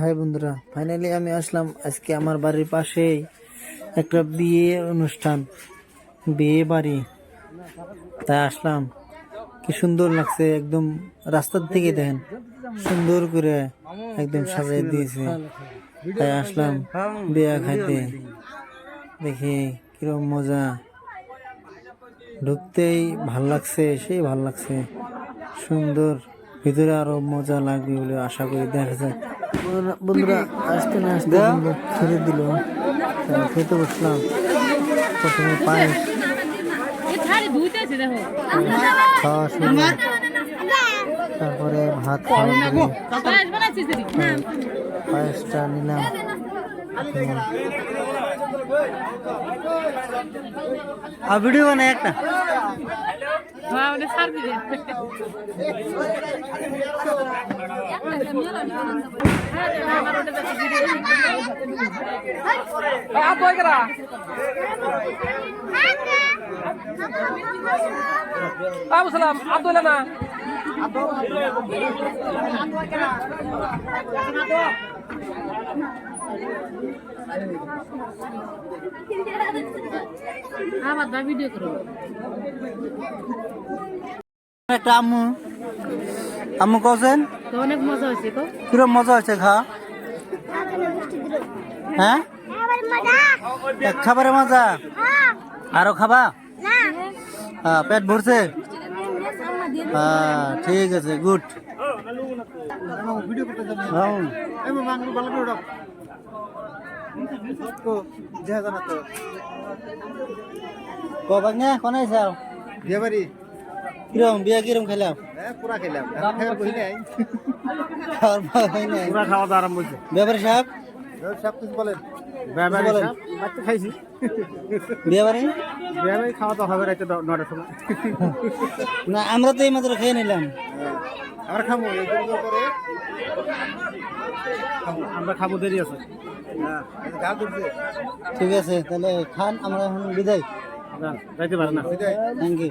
High বন্ধুরা finally আমি আসলাম আজকে আমার বাড়ির পাশেই একটা বিয়ে অনুষ্ঠান, বিয়ে বাড়ি। তাই আসলাম। কি সুন্দর লাগছে, একদম রাস্তার থেকে দেখেন, সুন্দর করে একদম সাজাই দিয়েছে। তাই আসলাম বিয়া খাইতে। দেখি কিরম মজা। ঢুকতেই ভালো লাগছে, সেই ভালো লাগছে। সুন্দর, ভিতরে আরও মজা লাগবে বলে আশা করি দেখা যায় বন্ধুরা- বন্ধুরা আসতে না আসতে বন্ধু ছেড়ে দিল তাই খেতে বসলাম প্রথমে পায়েস খাওয়া শুরু তারপরে ভাত খাওয়া শুরু। পায়েসটা নিলাম আর ভিডিও বানাই একটা আবু সালাম আব্দুল্লাহ না ভিডিও করো। একটা আম্মু আম্মু কছেন অনেক মজা হয়েছে তো কিরম মজা হচ্ছে খা? হ্যাঁ? এক খাবারে মজা? আরও খাবা? হ্যাঁ পেট ভরছে? হ্যাঁ ঠিক আছে গুড। কবাক না কোন আইসাও বিয়ে বাড়ি। কিরম? বিয়া কিরম খেলাম? হ্যাঁ পুরা খেলাম। পুরা খাওয়া দাওয়া আরম্ভ হয়েছে। ব্যাপারে সাহেব? সব কিছু বলেন। খাইছি বিয়ে বাড়ি বিয়ে বাড়ি খাওয়া দাওয়া হবে ন- নটার সময়। না আমরা তো এই মাত্র খেয়ে নিলাম। আমরা খাব? আমরা খাব দেরি আছে। হ্যাঁ ঠিক আছে তাহলে খান আমরা এখন বিদায়। যাইতে পারে না। Thank you